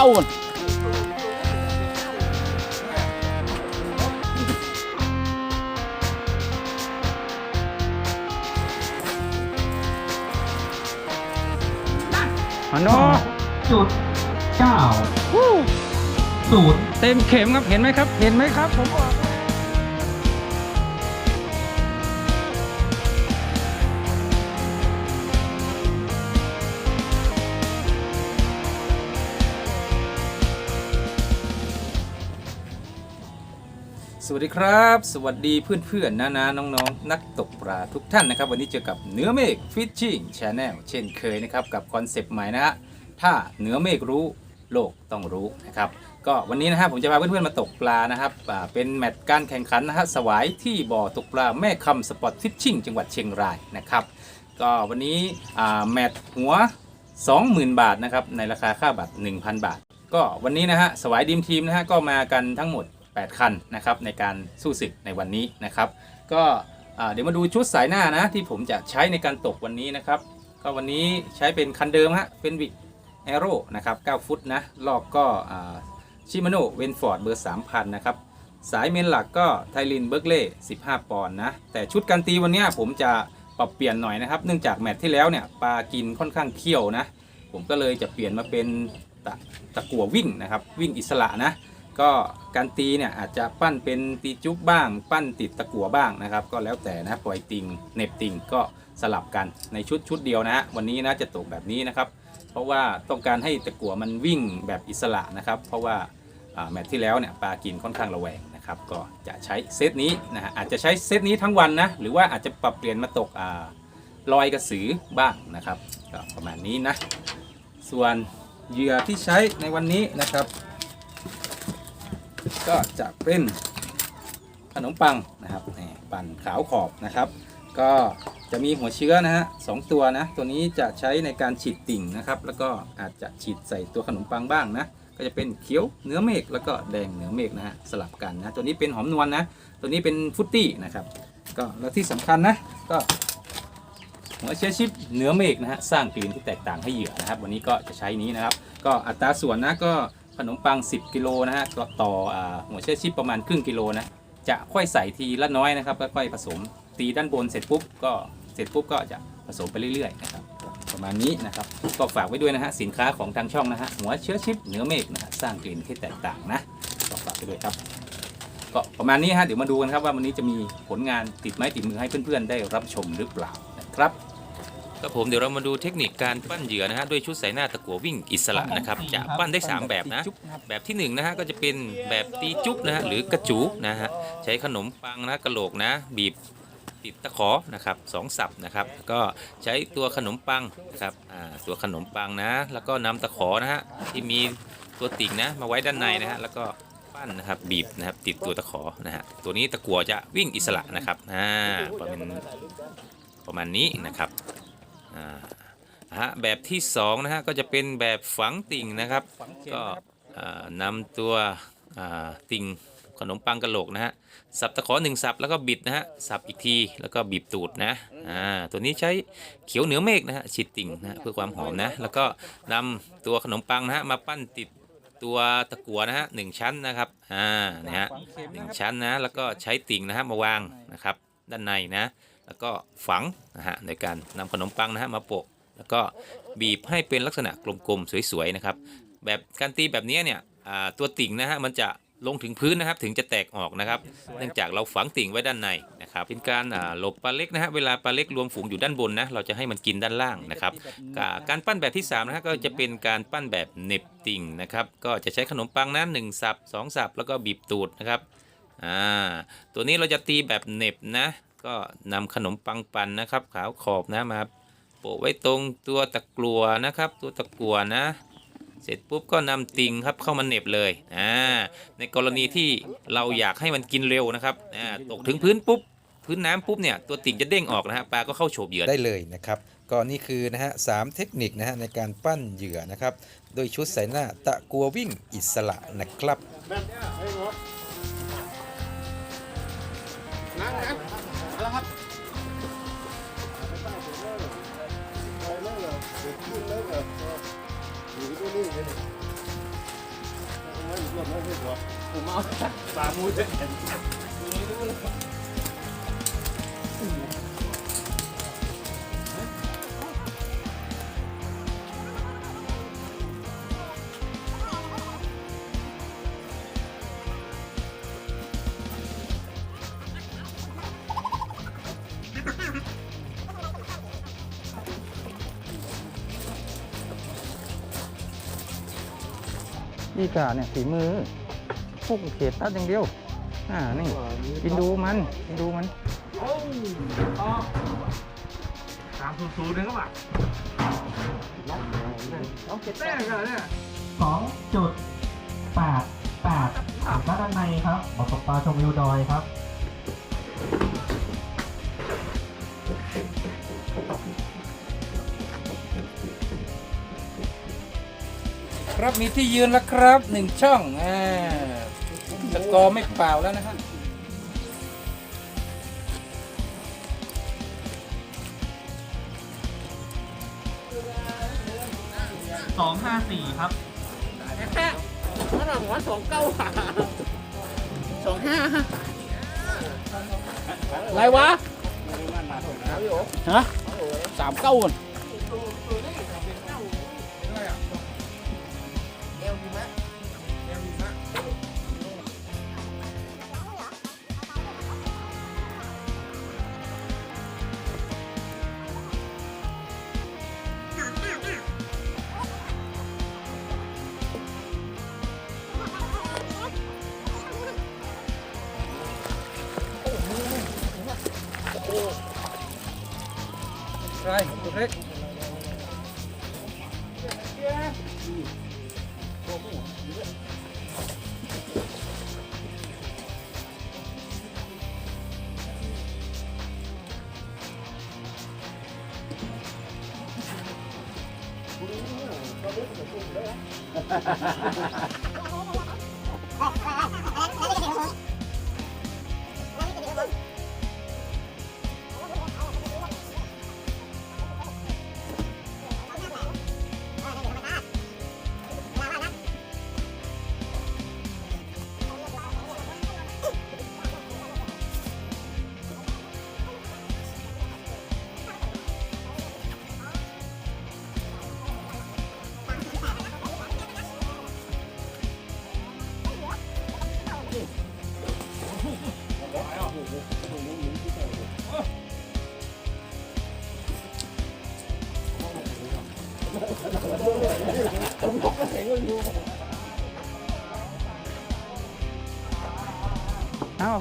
ก้ามันฮันโนจุดเก้าศูนย์เต็มเข็มครับเห็นไหมครับ เห็นไหมครับผมบอก วัสดีครับ สวัสดีเพื่อนๆนะนะน้องๆนักตกปลาทุกท่านนะครับ วันนี้เจอกับเหนือเมฆฟิชชิ่งชาแนลเช่นเคยนะครับ กับคอนเซปต์ใหม่นะฮะถ้าเหนือเมฆรู้โลกต้องรู้นะครับ ก็วันนี้นะฮะผมจะพาเพื่อนๆมาตกปลานะครับอ่าเป็นแมตช์การแข่งขันนะฮะสวายที่บ่อตกปลาแม่คำสปอตฟิชชิ่งจังหวัดเชียงรายนะครับ ก็วันนี้อ่าแมตช์หัว 20,000 บาทนะครับในราคาค่าบัตร 1,000 บาท ก็วันนี้นะฮะสวายดีมทีมนะฮะก็มากันทั้งหมด 8 คันนะครับในการสู้ศึกในวันนี้นะครับ ก็เดี๋ยวมาดูชุดสายหน้านะที่ผมจะใช้ในการตกวันนี้นะครับ ก็วันนี้ใช้เป็นคันเดิมฮะเป็นวิกแอโร่นะครับ9ฟุตนะลอกก็ชิมาโนเวนฟอร์ดเบอร์3,000นะครับสายเมนหลักก็ไทลินเบิร์กเล่15 ปอนด์นะ แต่ชุดการตีวันนี้ผมจะปรับเปลี่ยนหน่อยนะครับ เนื่องจากแมตช์ที่แล้วเนี่ยปลากินค่อนข้างเขี้ยวนะ ผมก็เลยจะเปลี่ยนมาเป็นตะตะกัววิ่งนะครับ วิ่งอิสระนะ ก็การตีเนี่ยอาจจะปั้นเป็นตีจุ๊บบ้าง ปั้นติดตะกั่วบ้างนะครับ ก็แล้วแต่นะปล่อยติงเน็บติงก็สลับกันในชุดชุดเดียวนะฮะวันนี้นะจะตกแบบนี้นะครับ เพราะว่าต้องการให้ตะกั่วมันวิ่งแบบอิสระนะครับ เพราะว่าแมตช์ที่แล้วเนี่ยปลากินค่อนข้างระแวงนะครับ ก็จะใช้เซตนี้นะฮะอาจจะใช้เซตนี้ทั้งวันนะหรือว่าอาจจะปรับเปลี่ยนมาตกลอยกระสือบ้างนะครับก็ประมาณนี้นะส่วนเหยื่อที่ใช้ในวันนี้นะครับ ก็จะเป็นขนมปังนะครับปั่นขาวขอบนะครับ ก็จะมีหัวเชื้อนะฮะสองตัวนะ ตัวนี้จะใช้ในการฉีดติ่งนะครับ แล้วก็อาจจะฉีดใส่ตัวขนมปังบ้างนะ ก็จะเป็นเขียวเนื้อเมฆแล้วก็แดงเนื้อเมฆนะฮะสลับกันนะ ตัวนี้เป็นหอมนวลนะตัวนี้เป็นฟุตตี้นะครับ ก็แล้วที่สำคัญนะก็หัวเชื้อชิปเนื้อเมฆนะฮะสร้างกลิ่นที่แตกต่างให้เหยื่อนะครับ วันนี้ก็จะใช้นี้นะครับ ก็อัตราส่วนนะก็ ขนมปัง 10 กิโลนะฮะต่ออหัวเชื้อชิปประมาณครึ่งกิโลนะจะค่อยใส่ทีละน้อยนะครับค่อยๆผสมตีด้านบนเสร็จปุ๊บก็เสร็จปุ๊บก็จะผสมไปเรื่อยๆนะครับประมาณนี้นะครับก็ฝากไว้ด้วยนะฮะสินค้าของทางช่องนะฮะหัวเชื้อชิปเนื้อเมฆนะฮะสร้างกลิ่นที่แตกต่างนะก็ฝากไว้ด้วยครับก็ประมาณนี้ฮะเดี๋ยวมาดูกันครับว่าวันนี้จะมีผลงานติดไม้ติดมือให้เพื่อนๆได้รับชมหรือเปล่านะครับ ครับผมเดี๋ยวเรามาดูเทคนิคการปั้นเหยื่อนะฮะด้วยชุดสายหน้าตะกั่ววิ่งอิสระนะครับจะปั้นได้ 3 แบบนะ แบบที่1นงนะฮะก็จะเป็นแบบตีจุ๊บนะฮะหรือกระจูนะฮะใช้ขนมปังนะกระโหลกนะ บีบติดตะขอนะครับสองสับนะครับ ก็ใช้ตัวขนมปังนะครับอ่าตัวขนมปังนะ แล้วก็นำตะขอนะฮะที่มีตัวติ่งนะมาไว้ด้านในนะฮะแล้วก็ปั้นนะครับบีบนะครับติดตัวตะขอนะฮะตัวนี้ตะกั่วจะวิ่งอิสระนะครับอ่าประมาณประมาณนี้นะครับอ่า ฮะแบบที่สองนะฮะก็จะเป็นแบบฝังติ่งนะครับ ก็อ่านำตัวอ่าติ่งขนมปังกะโหลกนะฮะสับตะขอหนึ่งสับแล้วก็บิดนะฮะสับอีกทีแล้วก็บีบตูดนะอ่าตัวนี้ใช้เขียวเหนือเมฆนะฮะฉีดติ่งนะฮะเพื่อความหอมนะ แล้วก็นำตัวขนมปังนะฮะมาปั้นติดตัวตะกั่วนะฮะหนึ่งชั้นนะครับอ่านะฮะหนึ่งชั้นนะแล้วก็ใช้ติ่งนะฮะมาวางนะครับด้านในนะ แล้วก็ฝังนะฮะในการนำขนมปังนะฮะมาโปะ แล้วก็บีบให้เป็นลักษณะกลมๆสวยๆนะครับ แบบการตีแบบนี้เนี่ยตัวติ่งนะฮะมันจะลงถึงพื้นนะครับถึงจะแตกออกนะครับ เนื่องจากเราฝังติ่งไว้ด้านในนะครับ เป็นการหลบปลาเล็กนะฮะเวลาปลาเล็กรวมฝูงอยู่ด้านบนนะเราจะให้มันกินด้านล่างนะครับ การปั้นแบบที่3นะฮะก็จะเป็นการปั้นแบบเน็บติ่งนะครับ ก็จะใช้ขนมปังนะหนึ่งสับสองสับแล้วก็บีบตูดนะครับอ่าตัวนี้เราจะตีแบบเน็บนะ ก็นำขนมปังปั่นนะครับ ขาวขอบนะมาโปะไว้ตรงตัวตะกลัวนะครับ ตัวตะกัวนะ เสร็จปุ๊บก็นำติงครับเข้ามาเน็บเลยอ่าในกรณีที่เราอยากให้มันกินเร็วนะครับอ่าตกถึงพื้นปุ๊บพื้นน้ำปุ๊บเนี่ยตัวติ่งจะเด้งออกนะฮะปลาก็เข้าโฉบเหยื่อได้เลยนะครับก็นี่คือนะฮะสามเทคนิคนะฮะในการปั้นเหยื่อนะครับ โดยชุดใส่หน้าตะกัววิ่งอิสระนะครับ คู่เลยเนี่ยรวมแล้วไม่หัวผมเอาปลามูเจ็ดแผ่น กาเนี่ยฝีมือพวกเขตตัดอย่างเดียว อ่า นี่ กินดูมัน กินดูมันสามศูนย์ศูนย์นึงก็แบบแต้กันเนี่ยสองจุดแปดแปดด้านในครับบอกตกปลาชมวิวดอยครับ ครับมีที่ยืนแล้วครับหนึ่งช่องอ่าสกอร์ไม่เปล่าแล้วนะฮะสองห้าสี่ครับอะไรวะฮะสามเก้าค นใช่ตัวเล็กเอาพ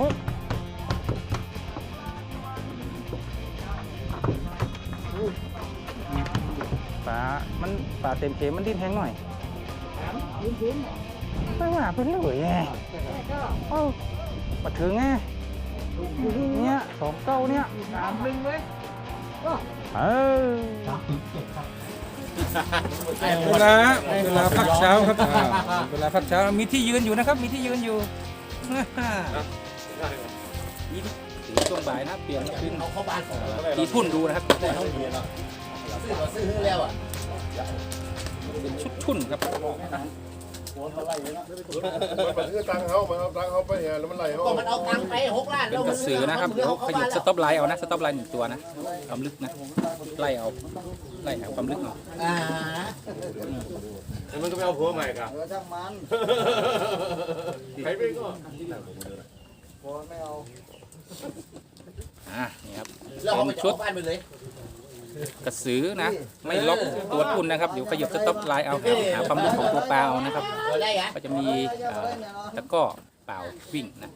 วกปลา มันปลาเต็มเข็มมันดิ้นแห้งหน่อยไม่ว่าเป็นเลยไงเอ้ามาถึงไงเนี่ยสองเก้าเนี่ยสามหนึ่งเลยเออสามศูนย์เจ็ดครับเวลาเวลาพักเช้าครับอ่าเวลาพักเช้ามีที่ยืนอยู่นะครับ มีที่ยืนอยู่ นี่ถือช่วงบ่ายนะเปลี่ยนขึ้นตีทุ่นดูนะครับเป็นชุดทุ่นครับมันคือตังเขามันเอาตังเขาไปเนี่ยแล้วมันไหลเขาก็มันเอาตังค์ไปหกล้านเป็นกระสือนะครับเดี๋ยวขยิบสต็อปไลน์เอานะสต็อปไลน์หนึ่งตัวนะความลึกนะไล่เอาไล่หาความลึกเอาอ่ามันก็ไม่เอาผัวใหม่กันช่างมันใครไปก็อ่า นี่ครับแล้วเขาไปชุดบ้านไปเลย กระสือนะ ไม่ล็อกตัวทุ่นนะครับเดี๋ยวขยิบสต็อปไลน์เอาหาหาความลึกของตัวปลาเอานะครับพอได้ฮะก็จะมีเอ่อตะกร้อเปล่าวิ่งนะ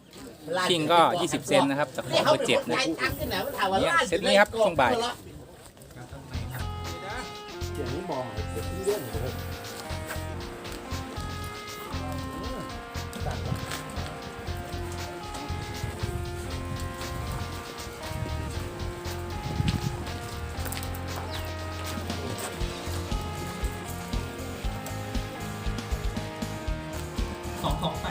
ชิงก็ 20 เซนนะครับตะกร้อนี่เบเขาอร์ไปเจ็ดกดนะจ่ายตังค์กันไหนมันถามว่าเนี่ยล้านเซตนี้ครับช่วงบ่าย สองสองแป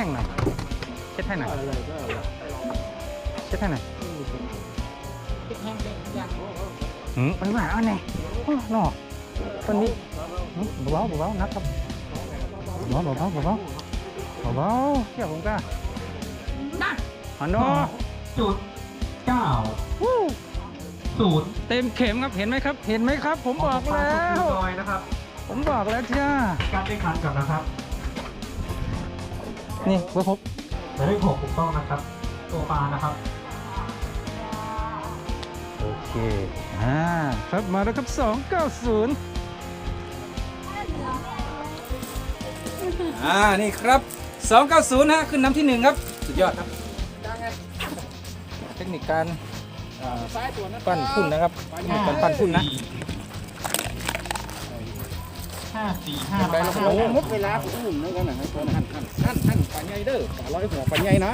ห้งๆหน่อยเช็ดให้หน่อยเช็ดให้หน่อยหืมไปว่าเอันไหนนอคนนี้หืมเบาๆเบาๆนะครับเบาๆเบาๆเบาๆเบาๆเชื่อผมก้าฮันโนจุดเก้าศูนย์เต็มเข็มครับเห็นไหมครับ เห็นไหมครับ ผมบอกแล้วดอยนะครับผมบอกแล้วจ้าการได้คันก่อนนะครับ นี่เบอร์พบหมายเลขหกถูกต้องนะครับตัวปลานะครับ โอเค อ่า ครับมาแล้วครับ 290 อ่า นี่ครับ 290 ฮะ ขึ้นน้ำที่หนึ่งครับ สุดยอดครับ เทคนิคการอ่าปั้นพุ่นนะครับเทคนิคการปั้นพุ่นนะ ห้าสี่ห้าไปแล้วครับโอ้มดเวลาผมอุ่นนั่นกันนะให้ตัวหันหันหันหันปลาใหญ่เด้อปลาร้อยหัวปลาใหญ่นะ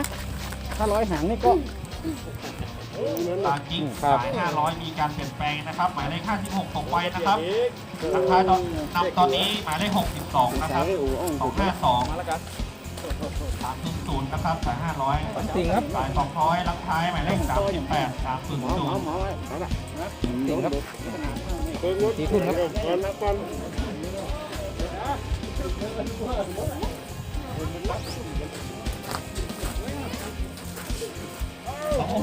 ถ้าร้อยหางนี่ก็ปลากิ๊กครับสายห้าร้อยมีการเปลี่ยนแปลงนะครับ หมายเลขห้าสิบหกตกไปนะครับราคาตอนนำตอนนี้หมายเลขหกสิบสองนะครับสองห้าสองสามศูนย์ศูนย์นะครับสายห้าร้อยจริงครับสายสองร้อยลักท้ายหมายเลขสามสิบแปดสามศูนย์ศูนย์จริงครับตีพุ่นครับ สอง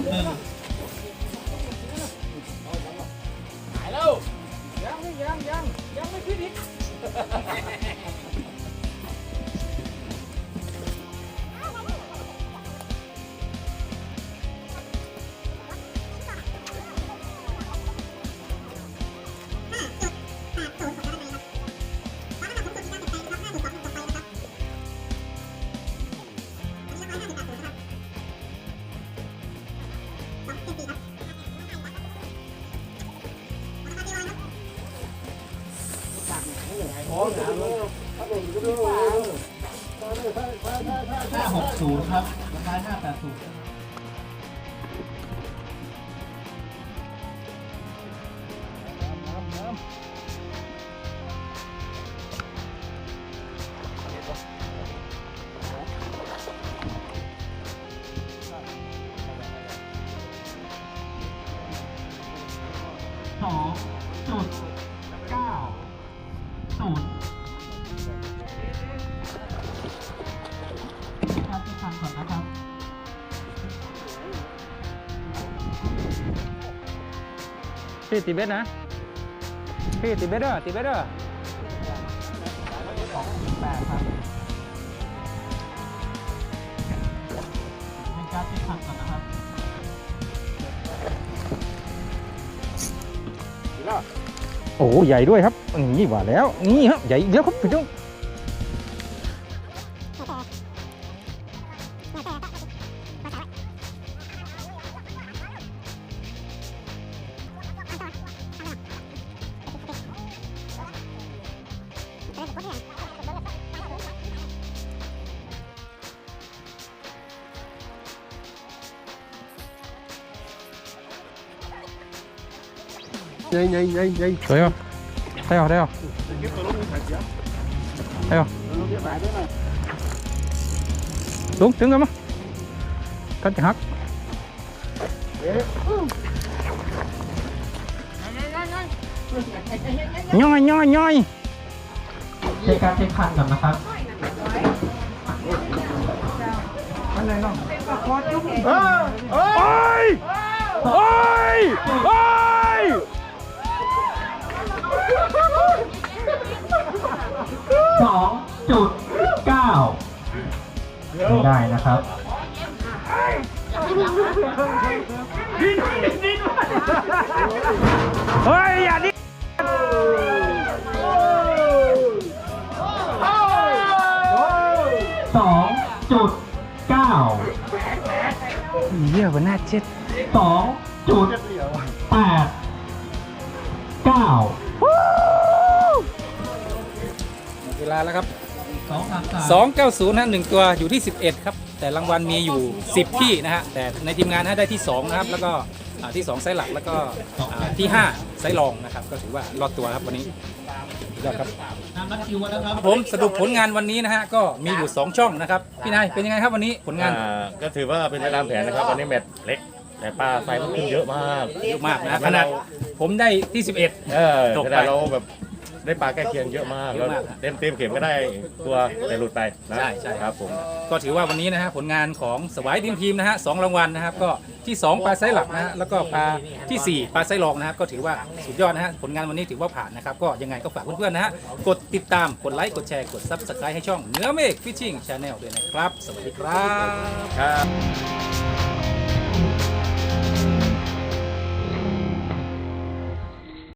ห้าหกศูนย์ครับราคาห้าแปดศูนย์สองจุด พี่ติเบตนะพี่ติเบตเด้อติเบตเดอองแปดครับให้การที่ฟังก่อนนะครับโอ้ใหญ่ด้วยครับนี่ว่าแล้ว นี่ครับใหญ่อีกแล้วครับพี่น้อง ใหญ่ใหญ่ใหญ่ใหญ่ได้เหรอได้เหรอได้เหรอลุงถึงกันมั้ยกันจะหักย่อยย่อยย่อยให้การที่ฟังก่อนนะครับโอ้ยโอ้ยโอ้ย ครับเฮ้ยอย่าดิสองจุดเก้าเยี่ยวันหน้าเจ็ดสองจุดแปดเก้าหมดเวลาแล้วครับสองสามสาม290นะหนึ่งตัวอยู่ที่11ครับ แต่รางวัลมีอยู่ 10 ที่นะฮะแต่ในทีมงานนะฮะได้ที่ 2 นะครับ แล้วก็อ่าที่ 2 ไซส์หลักแล้วก็อ่าที่ 5 ไซส์รองนะครับ ก็ถือว่ารอดตัวครับวันนี้สุดยอดครับ นำนัดคิวมาแล้วครับ ผมสรุปผลงานวันนี้นะฮะก็มีอยู่ 2 ช่องนะครับ พี่นายเป็นยังไงครับวันนี้ผลงานอ่าก็ถือว่าเป็นไปตามแผนนะครับวันนี้แมตช์เล็ก แต่ปลาไฟมันขึ้นเยอะมาก เยอะมากนะขนาดผมได้ที่ 11 เออตกขไปนาดเราแบบ ได้ปลาใกล้เคียงเยอะมากเยแล้วอะมากครับ เต็มเต็มเข็มก็ได้ตัวแต่หลุดไปนะใช่ใช่ครับผมก็ถือว่าวันนี้นะฮะผลงานของสวายทีมทีมนะฮะสองรางวัลนะครับก็ที่2ปลาไซส์หลักนะฮะแล้วก็ปลาทีสี่4ปลาไซส์รองนะครับก็ถือว่าสุดยอดนะฮะผลงานวันนี้ถือว่าผ่านนะครับก็ยังไงก็ฝากเพื่อนๆนะฮะกดติดตามกดไลค์กดแชร์กดซับสไครต์ให้ช่องเนื้อเมฆฟิชชิ่งชาแนลด้วยนะครับ สวัสดีครับ ครับ